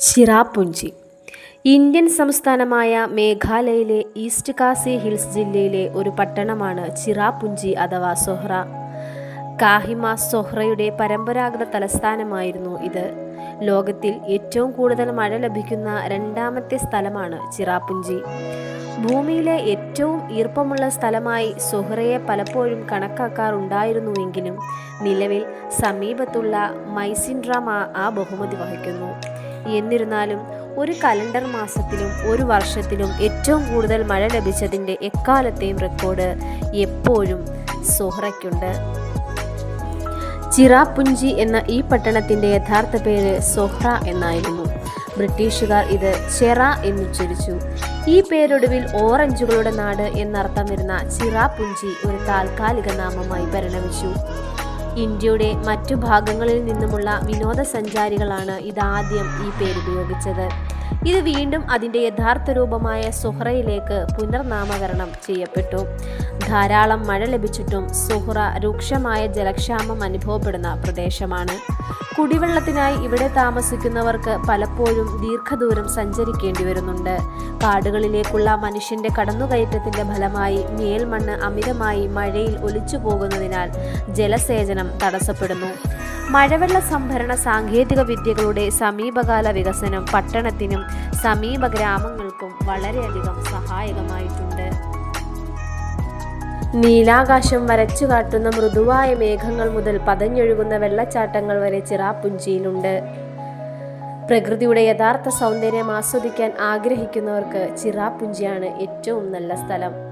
Cherrapunji. Indian സംസ്ഥാനമായ മേഘാലയയിലെ east Kasi hills ജില്ലയിലെ ഒരു പട്ടണമാണ് ചിറാപുഞ്ചി അഥവാ സൊഹ്റ. കാഹിമ സൊഹ്റയുടെ പരമ്പരാഗത തലസ്ഥാനമായിരുന്നു ഇത്. ലോകത്തിൽ ഏറ്റവും കൂടുതൽ മഴ ലഭിക്കുന്ന രണ്ടാമത്തെ സ്ഥലമാണ് ചിറാപുഞ്ചി. ഭൂമിയിലെ ഏറ്റവും ഈർപ്പമുള്ള സ്ഥലമായി സൊഹ്റയെ പലപ്പോഴും കണക്കാക്കാറുണ്ടായിരുന്നുവെങ്കിലും നിലവിൽ സമീപത്തുള്ള മൈസിൻഡ്രാമ ആ ബഹുമതി വഹിക്കുന്നു. എന്നിരുന്നാലും ഒരു കലണ്ടർ മാസത്തിലും ഒരു വർഷത്തിലും ഏറ്റവും കൂടുതൽ മഴ ലഭിച്ചതിന്റെ എക്കാലത്തെയും റെക്കോർഡ് എപ്പോഴും സൊഹ്റയ്ക്കുണ്ട്. ചിറാപുഞ്ചി എന്ന ഈ പട്ടണത്തിന്റെ യഥാർത്ഥ പേര് സൊഹ്റ എന്നായിരുന്നു. ബ്രിട്ടീഷുകാർ ഇത് ചെറ എന്നുച്ചരിച്ചു ഈ പേരൊടുവിൽ ഓറഞ്ചുകളുടെ നാട് എന്നർത്ഥം വരുന്ന ചിറാപുഞ്ചി ഒരു താൽക്കാലിക നാമമായി പരിണമിച്ചു. ഇന്ത്യയുടെ മറ്റു ഭാഗങ്ങളിൽ നിന്നുമുള്ള വിനോദസഞ്ചാരികളാണ് ഇതാദ്യം ഈ പേരുപയോഗിച്ചത് ഇത് വീണ്ടും അതിന്റെ യഥാർത്ഥ രൂപമായ സുഹ്റയിലേക്ക് പുനർനാമകരണം ചെയ്യപ്പെട്ടു. ധാരാളം മഴ ലഭിച്ചിട്ടും സുഹ്റ രൂക്ഷമായ ജലക്ഷാമം അനുഭവപ്പെടുന്ന പ്രദേശമാണ്. കുടിവെള്ളത്തിനായി ഇവിടെ താമസിക്കുന്നവർക്ക് പലപ്പോഴും ദീർഘദൂരം സഞ്ചരിക്കേണ്ടി വരുന്നുണ്ട്. കാടുകളിലേക്കുള്ള മനുഷ്യന്റെ കടന്നുകയറ്റത്തിന്റെ ഫലമായി മേൽമണ്ണ് അമിതമായി മഴയിൽ ഒലിച്ചു പോകുന്നതിനാൽ ജലസേചനം തടസ്സപ്പെടുന്നു. മഴവെള്ള സംഭരണ സാങ്കേതിക വിദ്യകളുടെ സമീപകാല വികസനം പട്ടണത്തിനും സമീപ ഗ്രാമങ്ങൾക്കും വളരെയധികം സഹായകമായിട്ടുണ്ട്. നീലാകാശം വരച്ചു കാട്ടുന്ന മൃദുവായ മേഘങ്ങൾ മുതൽ പതഞ്ഞൊഴുകുന്ന വെള്ളച്ചാട്ടങ്ങൾ വരെ ചിറാപ്പുഞ്ചിയിലുണ്ട് പ്രകൃതിയുടെ യഥാർത്ഥ സൗന്ദര്യം ആസ്വദിക്കാൻ ആഗ്രഹിക്കുന്നവർക്ക് ചിറാപ്പുഞ്ചിയാണ് ഏറ്റവും നല്ല സ്ഥലം.